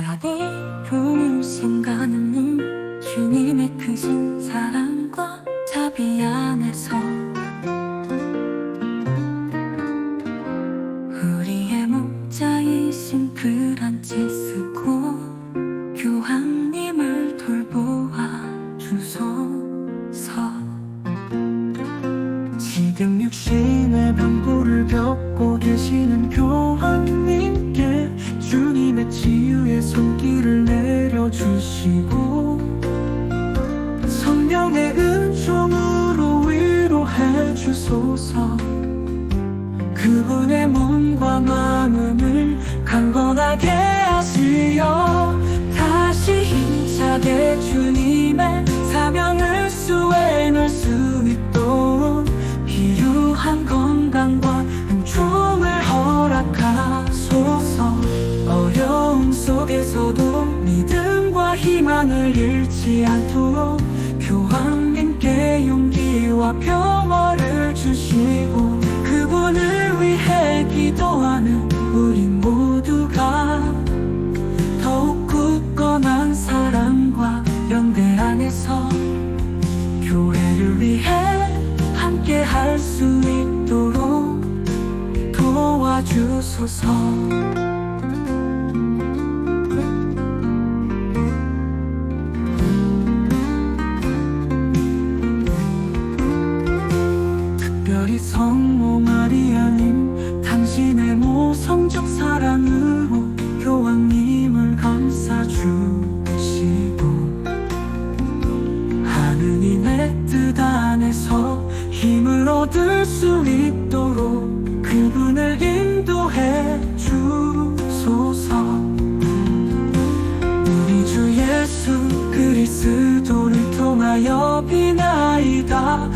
자비로운 생각은 주님의 크신 사랑과 자비 안에서 우리의 목자이신 그란지 쓰고 교황님을 돌보아 주소서. 지금 육신의 병고를 겪고 계시는 교황님께 주님의 치유의 손길을 내려주시고 성령의 은총으로 위로해 주소서. 그분의 몸과 마음을 강건하게 하시어 다시 힘차게 주님의 사명을 수행할 수 속에서도 믿음과 희망을 잃지 않도록 교황님께 용기와 평화를 주시고 그분을 위해 기도하는 우리 모두가 더욱 굳건한 사랑과 연대 안에서 교회를 위해 함께 할 수 있도록 도와주소서 성모 마리아님 당신의 모성적 사랑으로 교황님을 감싸주시고 하느님의 뜻 안에서 힘을 얻을 수 있도록 그분을 인도해 주소서. 우리 주 예수 그리스도를 통하여 비나이다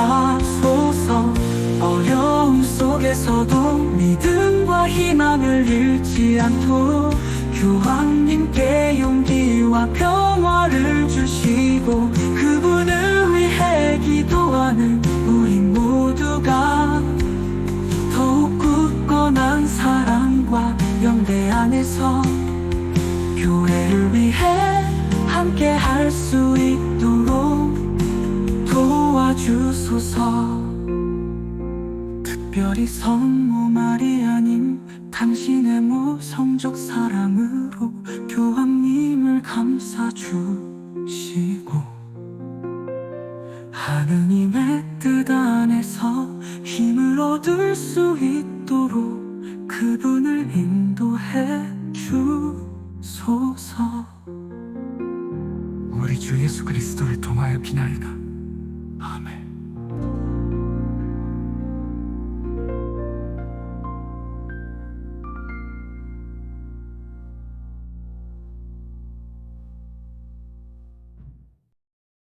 하소서 어려움 속에서도 믿음과 희망을 잃지 않도록 교황님께 용기와 평화를 주시고 그분을 위해 기도하는 우리 모두가 더욱 굳건한 사랑과 연대 안에서 교회를 위해 함께 할 수 있도록 주소서. 특별히 성모 마리아님 당신의 무성적 사랑으로 교황님을 감싸주시고 하느님의 뜻 안에서 힘을 얻을 수 있도록 그분을 인도해 주소서. 우리 주 예수 그리스도를 통하여 비나이다